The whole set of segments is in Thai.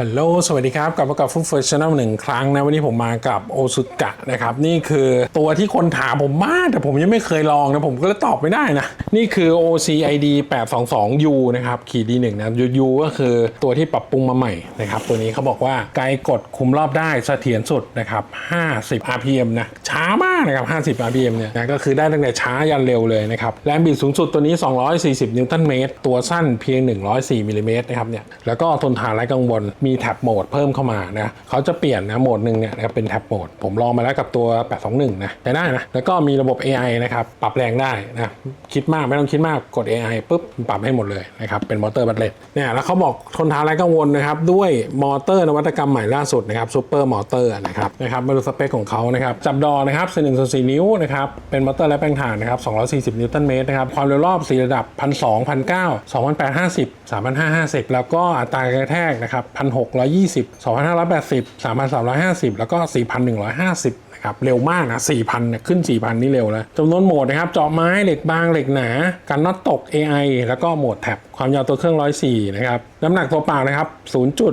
ฮัลโหล สวัสดีครับ กลับมากับฟุตเฟิร์ชแนลหนึ่งครั้งนะ วันนี้ผมมากับโอซุกะนะครับ นี่คือตัวที่คนถามผมมาก แต่ผมยังไม่เคยลองนะ ผมก็เลยตอบไม่ได้นะ นี่คือ OCID 822U นะครับ ขีด D1 นะ U ก็คือตัวที่ปรับปรุงมาใหม่นะครับ ตัวนี้เขาบอกว่าไกลกดคุมรอบได้เสถียรสุดนะครับ 50 RPM นะ ช้ามากนะครับ 50 RPM เนี่ยนะก็คือได้ตั้งแต่ช้ายันเร็วเลยนะครับ แรงบิดสูงสุดตัวนี้ 240 นิวตันเมตร ตัวสั้นเพียง 104มิลลิเมตรนะครับเนี่ย แล้วก็ทนทานไร้กังวลมีแท็บโหมดเพิ่มเข้ามานะเขาจะเปลี่ยนนะโหมดหนึ่งเนี่ยนะครับเป็นแท็บโหมดผมลองมาแล้วกับตัว 821 นะใช้ได้นะ แล้วก็มีระบบ AI นะครับปรับแรงได้นะคิดมากไม่ต้องคิดมากกด AI ปุ๊บปรับให้หมดเลยนะครับเป็นมอเตอร์บัตเลตเนี่ยแล้วเขาบอกทนทานไร้กังวลนะครับด้วยมอเตอร์นวัตกรรมใหม่ล่าสุดนะครับซูเปอร์มอเตอร์นะครับนะครับมาดูสเปคของเขานะครับจับดอนะครับ1 4 4นิ้วนะครับเป็นมอเตอร์และแปลงถ่านนะครับ240 นิวตันเมตรนะครับความเร็วรอบ 4 ระดับ 1,200 1,900 2,850 3,550 แล้วก็อัตรากระแทกนะครับ1,620 2,580 3,350 แล้วก็ 4,150นะครับเร็วมากนะ4,000เนี่ยขึ้น 4,000 นี่เร็วแล้วจำนวนโหมดนะครับ เจาะไม้เหล็กบางเหล็กหนา กันน็อตตก AI แล้วก็โหมดแท็บความยาวตัวเครื่อง 104 นะครับ น้ำหนักตัวเปล่านะครับ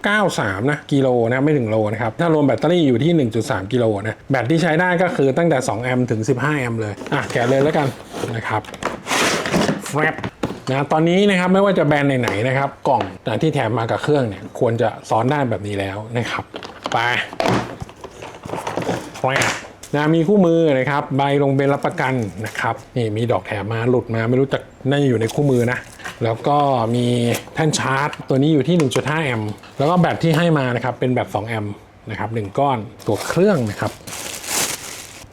0.93 นะกิโลนะไม่ถึงโลนะครับ ถ้ารวมแบตเตอรี่อยู่ที่ 1.3 กิโลนะ แบตที่ใช้ได้ก็คือตั้งแต่ 2 แอมป์ถึง 15 แอมป์เลย อะ แกะเลยแล้วกันนะครับแฟบ นะตอนนี้นะครับไม่ว่าจะแบรนด์ไหนๆนะครับ กล่องนะที่แถมมากับเครื่องเนี่ยควรจะซ้อนได้แบบนี้แล้วนะครับไปนะมีคู่มือนะครับ ใบลงเป็นรับประกันนะครับนี่มีดอกแถมมาหลุดมาไม่รู้จักน่าจะอยู่ในคู่มือนะแล้วก็มีแท่นชาร์จ ตัวนี้อยู่ที่ 1.5 แอมป์แล้วก็แบตที่ให้มานะครับเป็นแบบ 2 แอมป์นะครับหนึ่งก้อนตัวเครื่องนะครับ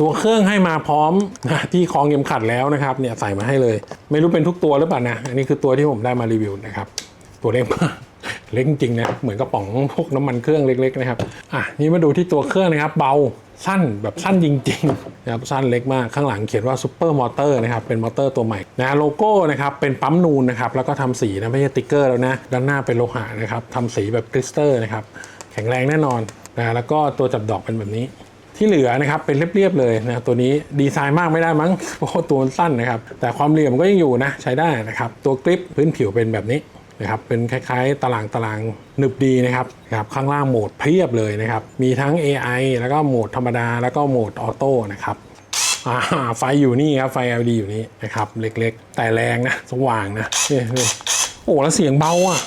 ตัวเครื่องให้มาพร้อมนะที่คล้องเข็มขัดแล้วนะครับเนี่ยใส่มาให้เลย ไม่รู้เป็นทุกตัวหรือเปล่านะอันนี้คือตัวที่ผมได้มารีวิวนะครับตัวเล็กมากเล็กจริงๆนะเหมือนกระป๋องพวกน้ำมันเครื่องเล็กๆนะครับอะนี่มาดูที่ตัวเครื่องนะครับ เบาสั้นแบบสั้นจริงๆนะครับสั้นเล็กมากข้างหลังเขียนว่าซูเปอร์มอเตอร์นะครับเป็นมอเตอร์ตัวใหม่นะโลโก้นะครับเป็นปั๊มนูนนะครับแล้วก็ทำสีนะไม่ใช่ติ๊กเกอร์แล้วนะด้านหน้าเป็นโลหะนะครับทำสีแบบคริสตัลนะครับแข็งแรงแน่นอนนะแล้วก็ตัวจับดอกเป็นแบบนี้ ที่เหลือนะครับเป็นเรียบๆเลยนะตัวนี้ดีไซน์มากไม่ได้มั้งเพราะตัวมันสั้นนะครับแต่ความเหลี่ยมก็ยังอยู่นะใช้ได้นะครับตัวกริปพื้นผิวเป็นแบบนี้นะครับเป็นคล้ายๆตารางตารางหนึบดีนะครับครับข้างล่างโหมดเพียบเลยนะครับมีทั้ง AI แล้วก็โหมดธรรมดา แล้วก็โหมดออโต้นะครับไฟอยู่นี่ครับไฟ LED อยู่นี่นะครับเล็กๆ แต่แรงนะสว่างนะโอ้แล้วเสียงเบาอะ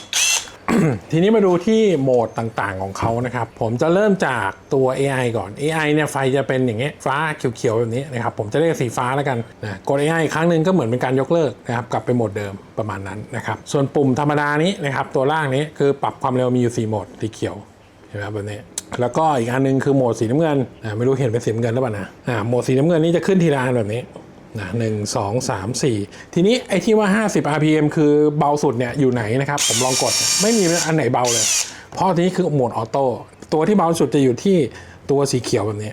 ทีนี้มาดูที่โหมดต่างๆของเขานะครับ ผมจะเริ่มจากตัว AI ก่อน AI เนี่ยไฟจะเป็นอย่างเงี้ยฟ้าเขียวๆแบบนี้นะครับ ผมจะเรียกสีฟ้าแล้วกันนะกด AI อีกครั้งหนึ่งก็เหมือนเป็นการยกเลิกนะครับกลับไปโหมดเดิมประมาณนั้นนะครับ ส่วนปุ่มธรรมดานี้นะครับ ตัวล่างนี้คือปรับความเร็วมีอยู่4โหมดสีเขียวเห็นไหมครับแบบนี้แล้วก็อีกอันหนึงคือโหมดสีน้ำเงินอ่าไม่รู้เห็นเป็นสีน้ำเงินหรือเปล่านะอ่าโหมดสีน้ำเงินนี่จะขึ้นทีละอันแบบนี้ นะหนึ่งสองสามสี่ทีนี้ไอ้ที่ว่า 50 rpm คือเบาสุดเนี่ยอยู่ไหนนะครับ ผมลองกดไม่มีอันไหนเบาเลย เพราะทีนี้คือโหมดออโต้ตัวที่เบาสุดจะอยู่ที่ตัวสีเขียวแบบนี้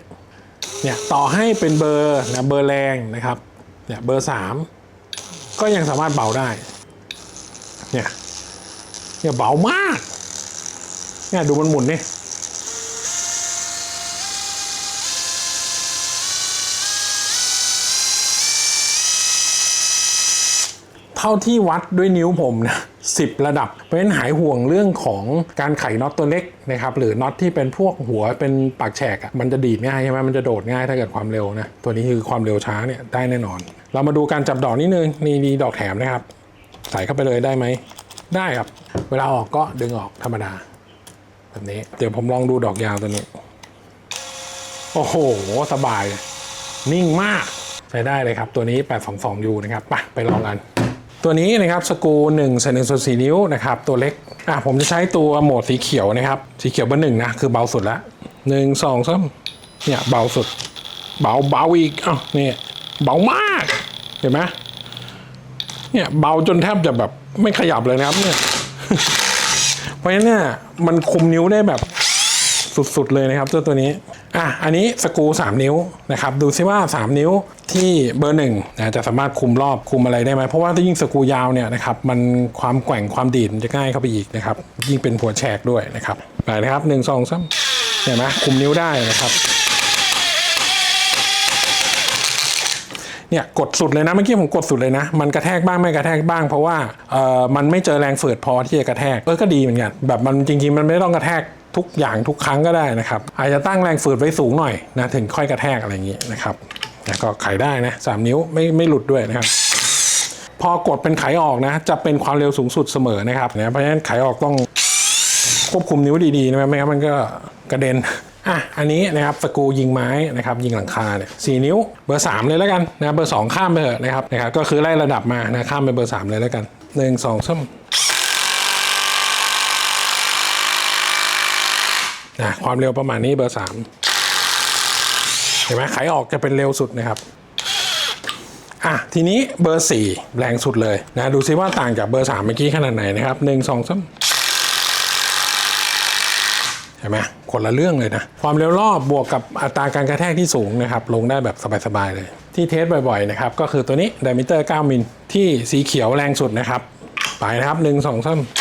เนี่ยต่อให้เป็นเบอร์นะเบอร์แรงนะครับเนี่ยเบอร์ 3 ก็ยังสามารถเบาได้เนี่ยเนี่ยเบามากเนี่ยดูมันหมุนนี่ เท่าที่วัดด้วยนิ้วผมนะสิบระดับ เพราะฉะนั้นหายห่วงเรื่องของการไขน็อตตัวเล็กนะครับหรือน็อตที่เป็นพวกหัวเป็นปากแฉกมันจะดีดง่ายใช่ไหมมันจะโดดง่ายถ้าเกิดความเร็วนะตัวนี้คือความเร็วช้าเนี่ยได้แน่นอน เรามาดูการจับดอกนิดนึงนี่นี่ดอกแถมนะครับ ใส่เข้าไปเลยได้ไหมได้ครับ เวลาออกก็ดึงออกธรรมดา แบบนี้เดี๋ยวผมลองดูดอกยาวตัวนี้ โอ้โห สบาย นิ่งมากใช้ได้เลยครับ ตัวนี้ 822U นะครับ ไปไปลองกัน ตัวนี้นะครับสกู1ใส่1ส่วน4นิ้วนะครับตัวเล็กอะผมจะใช้ตัวโหมดสีเขียวนะครับ สีเขียวเบอร์หนึ่งนะคือเบาสุดละหนึ่งสองสามเนี่ยเบาสุด เบาเบาอีกอ้าวเนี่ยเบามากเห็นไหมเนี่ยเบาจนแทบจะแบบไม่ขยับเลยนะครับเนี่ยเพราะฉะนั้นเนี่ยมันคุมนิ้วได้แบบ สุดๆเลยนะครับเจ้าตัวนี้อะอันนี้สกู 3 นิ้วนะครับดูซิว่า 3 นิ้วที่เบอร์หนึ่งนะจะสามารถคุมรอบคุมอะไรได้ไหมเพราะว่าถ้ายิ่งสกูยาวเนี่ยนะครับมันความแกว่งความดีดมันจะง่ายเข้าไปอีกนะครับยิ่งเป็นหัวแฉกด้วยนะครับไปนะครับหนึ่งสองสามเห็นไหมคุมนิ้วได้นะครับเนี่ยกดสุดเลยนะเมื่อกี้ผมกดสุดเลยนะ มันกระแทกบ้างไม่กระแทกบ้างเพราะว่าเออมันไม่เจอแรงฝืดพอที่จะกระแทกเออก็ดีเหมือนกันแบบมันจริงๆมันไม่ต้องกระแทก ทุกอย่างทุกครั้งก็ได้นะครับ อาจจะตั้งแรงฝืดไว้สูงหน่อยนะถึงค่อยกระแทกอะไรอย่างนี้นะครับแล้วก็ไขได้นะสนิ้วไม่ไม่หลุดด้วยนะครับ พอกดเป็นไขออกนะ จะเป็นความเร็วสูงสุดเสมอนะครับเนะเพราะฉะนั้นไขออกต้องควบคุมนิ้วดีๆนะไม่งั้นมันก็กระเด็นอะอันนี้นะครับสกูยิงไม้นะครับยิงหลังคาเนี่ยสี่นิ้วเบอร์สามเลยแล้วกันนะเบอร์สองข้ามไปเถอะนะครับนะครับก็คือไล่ระดับมานะข้ามไปเบอร์สามเลยแล้วกันหนึ่งสองสาม นะความเร็วประมาณนี้เบอร์สามเห็นไหมไขออกจะเป็นเร็วสุดนะครับอะทีนี้เบอร์สี่แรงสุดเลยนะดูซิว่าต่างจากเบอร์สามเมื่อกี้ขนาดไหนนะครับหนึ่งสอง2 3เห็นไหมคนละเรื่องเลยนะ ความเร็วรอบบวกกับอัตราการกระแทกที่สูงนะครับ ลงได้แบบสบาย ๆ เลย ที่เทสบ่อยๆนะครับ ก็คือตัวนี้ไดมิเตอร์ 9 มิลที่สีเขียวแรงสุดนะครับ ไปนะครับ 1 2 3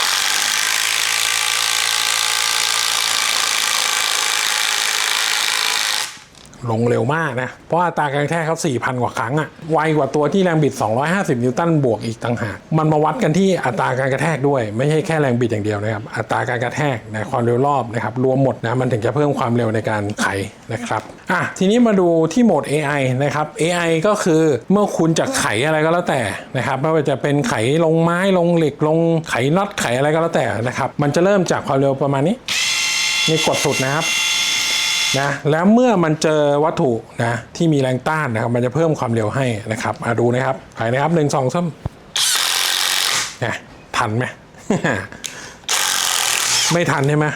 ลงเร็วมากนะ เพราะอัตราการกระแทกเขา4,000 กว่าครั้งอะไวกว่าตัวที่แรงบิด 250 นิวตันบวกอีกต่างหาก มันมาวัดกันที่อัตราการกระแทกด้วย ไม่ใช่แค่แรงบิดอย่างเดียวนะครับ อัตราการกระแทกนะความเร็วรอบนะครับ รวมหมดนะ มันถึงจะเพิ่มความเร็วในการไขนะครับอะทีนี้มาดูที่โหมด AI นะครับ AI ก็คือเมื่อคุณจะไขอะไรก็แล้วแต่นะครับไม่ว่าจะเป็นไขลงไม้ลงเหล็กลงไขน็อตไขอะไรก็แล้วแต่นะครับ มันจะเริ่มจากความเร็วประมาณนี้ นี่กดสุดนะครับ นะแล้วเมื่อมันเจอวัตถุนะที่มีแรงต้านนะครับ มันจะเพิ่มความเร็วให้นะครับมาดูนะครับไปนะครับหนึ่งสองสามนะทันไหมไม่ทันใช่ไหม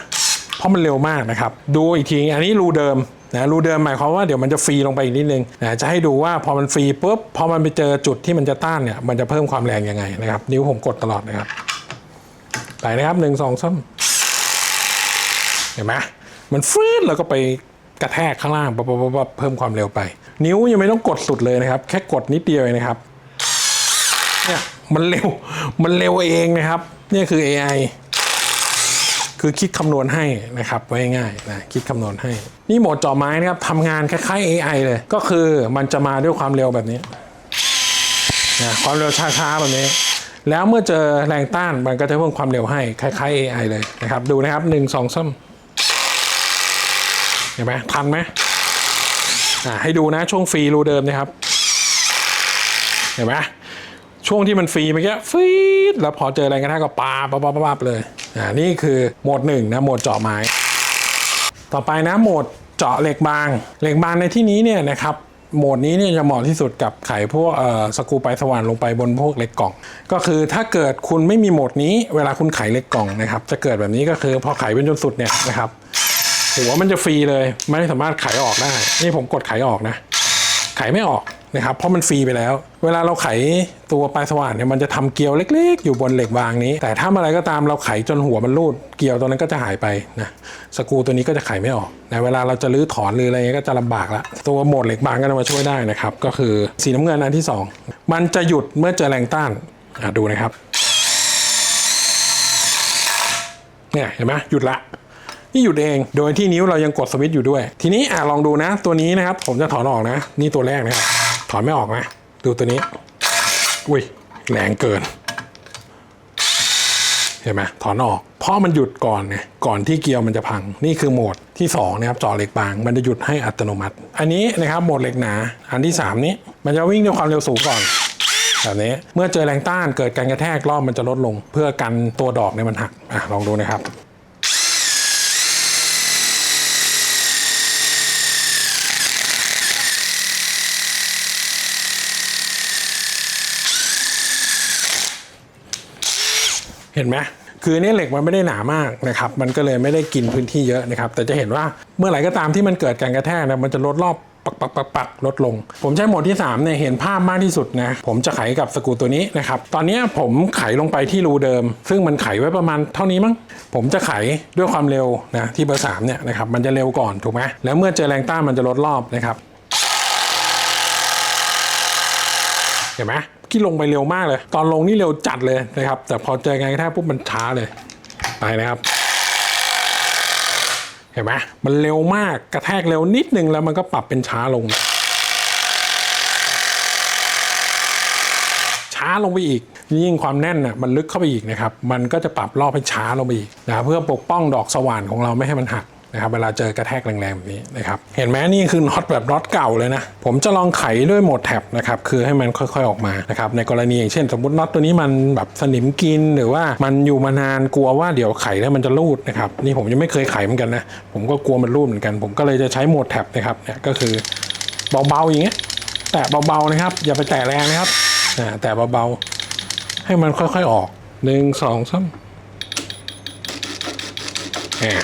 เพราะมันเร็วมากนะครับ ดูอีกทีอันนี้รูเดิมนะรูเดิมหมายความว่าเดี๋ยวมันจะฟรีลงไปอีกนิดนึงนะจะให้ดูว่าพอมันฟรีปุ๊บพอมันไปเจอจุดที่มันจะต้านเนี่ยมันจะเพิ่มความแรงยังไงนะครับ นิ้วผมกดตลอดนะครับไปนะครับหนึ่งสองสามเห็นไหม มันฟื้นแล้วก็ไปกระแทกข้างล่างปั๊บปั๊บปับเพิ่มความเร็วไป นิ้วยังไม่ต้องกดสุดเลยนะครับ แค่กดนิดเดียวเองนะครับเนี่ยมันเร็วมันเร็วเองนะครับนี่คือ AI คือคิดคำนวณให้นะครับไว้ง่ายนะคิดคำนวณให้ นี่โหมดเจาะไม้นะครับทำงานคล้ายๆ AI เลย ก็คือมันจะมาด้วยความเร็วแบบนี้นะความเร็วช้าๆแบบนี้ แล้วเมื่อเจอแรงต้านมันก็จะเพิ่มความเร็วให้คล้ายๆ AI เลยนะครับ ดูนะครับหนึ่งสองสาม เห็นไหมทันไหมอ่าให้ดูนะช่วงฟรีรูเดิมนะครับ เห็นไหมช่วงที่มันฟรีเมื่อกี้ฟีดแล้วพอเจอแรกระแทกก็ปาปาปาปาปาเลยอ่านี่คือโหมดหนึ่งนะโหมดเจาะไม้ ต่อไปนะโหมดเจาะเหล็กบาง เหล็กบางในที่นี้เนี่ยนะครับโหมดนี้เนี่ยจะเหมาะที่สุดกับไขพวกสกูไปสว่านลงไปบนพวกเหล็กกล่อง ก็คือถ้าเกิดคุณไม่มีโหมดนี้ เวลาคุณไขเหล็กกล่องนะครับ จะเกิดแบบนี้ก็คือพอไขเป็นจนสุดเนี่ยนะครับ หัวมันจะฟรีเลย ไม่สามารถไขออกได้ นี่ผมกดไขออกนะ ไขไม่ออกนะครับเพราะมันฟรีไปแล้ว เวลาเราไขตัวปลายสว่านเนี่ยมันจะทำเกลียวเล็ก ๆ อยู่บนเหล็กบางนี้ แต่ถ้าอะไรก็ตามเราไขจนหัวมันรูดเกลียวตัวนั้นก็จะหายไปนะสกรูตัวนี้ก็จะไขไม่ออกนะเวลาเราจะรื้อถอนหรืออะไรเงี้ยก็จะลำบากละตัวโหมดเหล็กบางก็จะมาช่วยได้นะครับ ก็คือสีน้ำเงินอันที่สองมันจะหยุดเมื่อเจอแรงต้านดูนะครับเนี่ยเห็นไหมหยุดละ นี่หยุดเอง โดยที่นิ้วเรายังกดสวิตช์อยู่ด้วย ทีนี้อะลองดูนะ ตัวนี้นะครับ ผมจะถอนออกนะ นี่ตัวแรกนะครับ ถอนไม่ออกนะ ดูตัวนี้ อุ้ย แรงเกิน เห็นไหมถอนออก เพราะมันหยุดก่อนไงก่อนที่เกลียวมันจะพัง นี่คือโหมดที่2นะครับจอเหล็กบาง มันจะหยุดให้อัตโนมัติ อันนี้นะครับโหมดเหล็กหนา อันที่ 3 นี้ มันจะวิ่งด้วยความเร็วสูงก่อนแบบนี้เมื่อเจอแรงต้านเกิดการกระแทกรอบมันจะลดลง เพื่อกันตัวดอกเนี่ยมันหักอะลองดูนะครับ เห็นไหมคือเนี่ยเหล็กมันไม่ได้หนามากนะครับ มันก็เลยไม่ได้กินพื้นที่เยอะนะครับ แต่จะเห็นว่าเมื่อไหร่ก็ตามที่มันเกิดการกระแทกนะมันจะลดรอบปักปักปักปักลดลง ผมใช้โหมดที่3เนี่ยเห็นภาพมากที่สุดนะ ผมจะไขกับสกรูตัวนี้นะครับ ตอนนี้ผมไขลงไปที่รูเดิม ซึ่งมันไขไว้ประมาณเท่านี้มั้ง ผมจะไขด้วยความเร็วนะที่เบอร์สามเนี่ยนะครับ มันจะเร็วก่อนถูกไหมแล้วเมื่อเจอแรงต้านมันจะลดรอบนะครับ เห็นไหมที่ลงไปเร็วมากเลย ตอนลงนี่เร็วจัดเลยนะครับ แต่พอเจอไงกระแทกปุ๊บมันช้าเลยไปนะครับ เห็นไหมมันเร็วมากกระแทกเร็วนิดนึงแล้วมันก็ปรับเป็นช้าลง ช้าลงไปอีก ยิ่งความแน่นน่ะมันลึกเข้าไปอีกนะครับ มันก็จะปรับรอบให้ช้าลงไปอีกนะเพื่อปกป้องดอกสว่านของเราไม่ให้มันหัก นะครับเวลาเจอกระแทกแรงๆแบบนี้นะครับเห็นไหมนี่คือน็อตแบบน็อตเก่าเลยนะ ผมจะลองไขด้วยโหมดแท็บนะครับคือให้มันค่อยๆออกมานะครับในกรณีอย่างเช่น สมมติน็อตตัวนี้มันแบบสนิมกินหรือว่ามันอยู่มานานกลัวว่าเดี๋ยวไขแล้วมันจะรูดนะครับนี่ผมยังไม่เคยไขเหมือนกันนะผมก็กลัวมันรูดเหมือนกัน ผมก็เลยจะใช้โหมดแท็บนะครับเนี่ยก็คือเบาๆอย่างเงี้ยแตะเบาๆนะครับ อย่าไปแตะแรงนะครับแตะเบาๆให้มันค่อยๆออกหนึ่งสองสามอ่า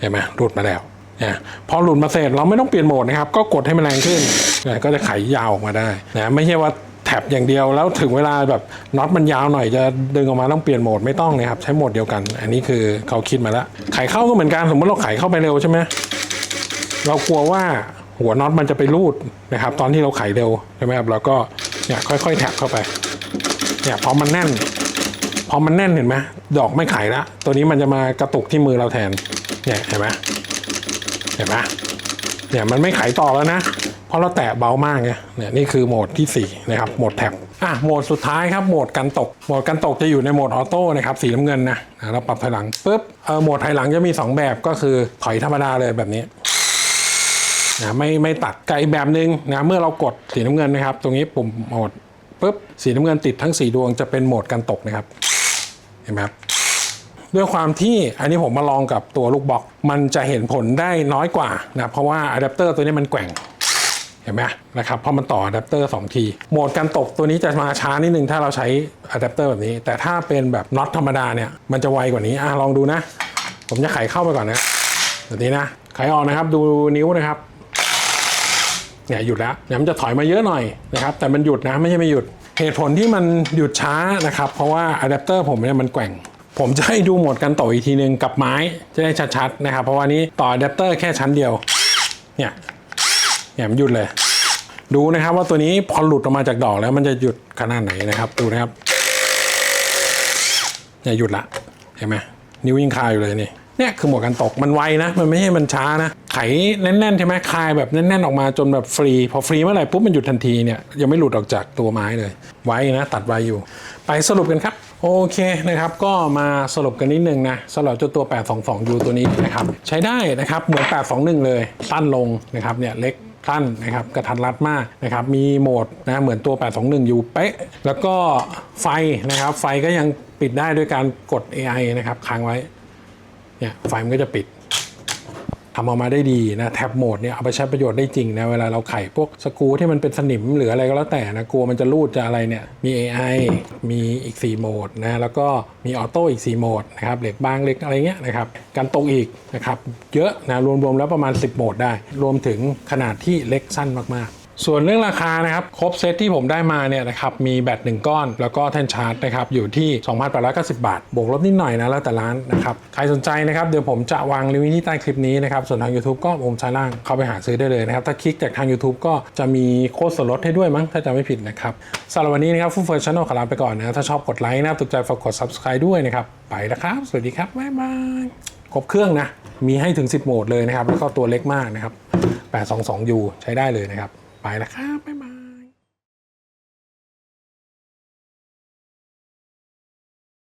เห็นไหมหลุดมาแล้วนะพอหลุดมาเสร็จเราไม่ต้องเปลี่ยนโหมดนะครับ ก็กดให้มันแรงขึ้นนะก็จะไขยาวออกมาได้นะไม่ใช่ว่าแท็บอย่างเดียวแล้วถึงเวลาแบบน็อตมันยาวหน่อยจะดึงออกมาต้องเปลี่ยนโหมดไม่ต้องนะครับ ใช้โหมดเดียวกัน อันนี้คือเขาคิดมาแล้วไขเข้าก็เหมือนกันสมมติเราไขเข้าไปเร็วใช่ไหมเรากลัวว่าหัวน็อตมันจะไปรูดนะครับ ตอนที่เราไขเร็วใช่ไหมครับเราก็เนี่ยค่อยๆแท็บเข้าไปเนี่ยพอมันแน่น พอมันแน่นเห็นไหมดอกไม่ไขละตัวนี้มันจะมากระตุกที่มือเราแทนเนี่ยเห็นไหมเห็นไหมเนี่ยมันไม่ไขต่อแล้วนะ เพราะเราแตะเบามากไงเนี่ยนี่คือโหมดที่สี่นะครับโหมดแท็บอะโหมดสุดท้ายครับโหมดกันตกโหมดกันตกจะอยู่ในโหมดออโต้นะครับสีน้ำเงินนะเราปรับถอยหลังปุ๊บเออโหมดถอยหลังจะมีสองแบบก็คือถอยธรรมดาเลยแบบนี้นะไม่ไม่ตัดไกแบบหนึงนะเมื่อเรากดสีน้ำเงินนะครับ ตรงนี้ปุ่มโหมดปุ๊บสีน้ำเงินติดทั้ง 4 ดวงจะเป็นโหมดการตกนะครับ ห็นไหมครับด้วยความที่อันนี้ผมมาลองกับตัวลูกบล็อก มันจะเห็นผลได้น้อยกว่านะเพราะว่าอะแดปเตอร์ตัวนี้มันแกว่งเห็นไหมนะครับพราะมันต่ออะแดปเตอร์2ทีโหมดการตกตัวนี้จะมาช้านิดนึงถ้าเราใช้อะแดปเตอร์แบบนี้ แต่ถ้าเป็นแบบน็อตธรรมดาเนี่ยมันจะไวกว่านี้อะลองดูนะ ผมจะไขเข้าไปก่อนนะแบบนี้นะไขออกนะครับดูนิ้วนะครับเนี่ยหยุดแล้วเนี่ยมันจะถอยมาเยอะหน่อยนะครับแต่มันหยุดนะไม่ใช่ไม่หยุดเหตุผลที่มันหยุดช้านะครับ เพราะว่าอะแดปเตอร์ผมเนี่ยมันแกว่ง ผมจะให้ดูโหมดการต่ออีกทีนึงกับไม้จะได้ชัดๆนะครับ เพราะว่านี้ต่ออะแดปเตอร์แค่ชั้นเดียว เนี่ย เนี่ยมันหยุดเลย ดูนะครับว่าตัวนี้พอหลุดออกมาจากดอกแล้วมันจะหยุดขนาดไหนนะครับ ดูนะครับเนี่ยหยุดละ เห็นไหมนิ้วยิงคาอยู่เลยนี่ เนี่ยคือหมดกการตกมันไวนะ มันไม่ใช่มันช้านะ ไขแน่นๆใช่ไหมคลายแบบแน่นๆออกมาจนแบบฟรี พอฟรีเมื่อไหร่ปุ๊บมันหยุดทันทีเนี่ยยังไม่หลุดออกจากตัวไม้เลย ไว้นะ ตัดไว้อยู่ ไปสรุปกันครับ โอเคนะครับก็มาสรุปกันนิดนึงนะสำหรับเจ้าตัว 822U ตัวนี้นะครับใช้ได้นะครับเหมือน 821 เลยตั้นลงนะครับเนี่ยเล็กตั้นนะครับกระทันรัดมากนะครับมีโหมดนะเหมือนตัว 821 อยู่เป๊ะ แล้วก็ไฟนะครับไฟก็ยังปิดได้ด้วยการกด AI นะครับค้างไว้ เนี่ยไฟมันก็จะปิดทำออกมาได้ดีนะแท็บโหมดเนี่ยเอาไปใช้ประโยชน์ได้จริงนะเวลาเราไขพวกสกูที่มันเป็นสนิมหรืออะไรก็แล้วแต่นะกลัวมันจะรูดจะอะไรเนี่ยมี AI มีอีก 4 โหมดนะแล้วก็มีออโต้อีก 4 โหมดนะครับเหล็กบางเหล็กอะไรเงี้ยนะครับการตรงอีกนะครับเยอะนะรวมๆแล้วประมาณ 10 โหมดได้ รวมถึงขนาดที่เล็กสั้นมากๆ ส่วนเรื่องราคานะครับครบเซตที่ผมได้มาเนี่ยนะครับมีแบต1ก้อน แล้วก็แท่นชาร์จนะครับอยู่ที่ 2,890 บาท บวกลบนิดหน่อยนะแล้วแต่ร้านนะครับใครสนใจนะครับเดี๋ยวผมจะวางลิงก์ที่ใต้คลิปนี้นะครับส่วนทาง YouTube ก็ผมชายล่างเข้าไปหาซื้อได้เลยนะครับถ้าคลิกจากทาง YouTube ก็จะมีโค้ดส่วนลดให้ด้วยมั้งถ้าจำไม่ผิดนะครับสำหรับวันนี้นะครับฟูเฟิร์ชชั่นอลขอลาไปก่อนนะถ้าชอบกดไลค์นะถูกใจฝากกด subscribe ด้วยนะครับไปแล้วครับ สวัสดีครับบ๊ายบายครบเครื่องนะมีให้ถึง 10 โหมดเลยนะครับแล้วก็ตัวเล็กมากนะครับ 822U ใช้ได้เลยนะครับ ไปแล้วครับบ๊ายบาย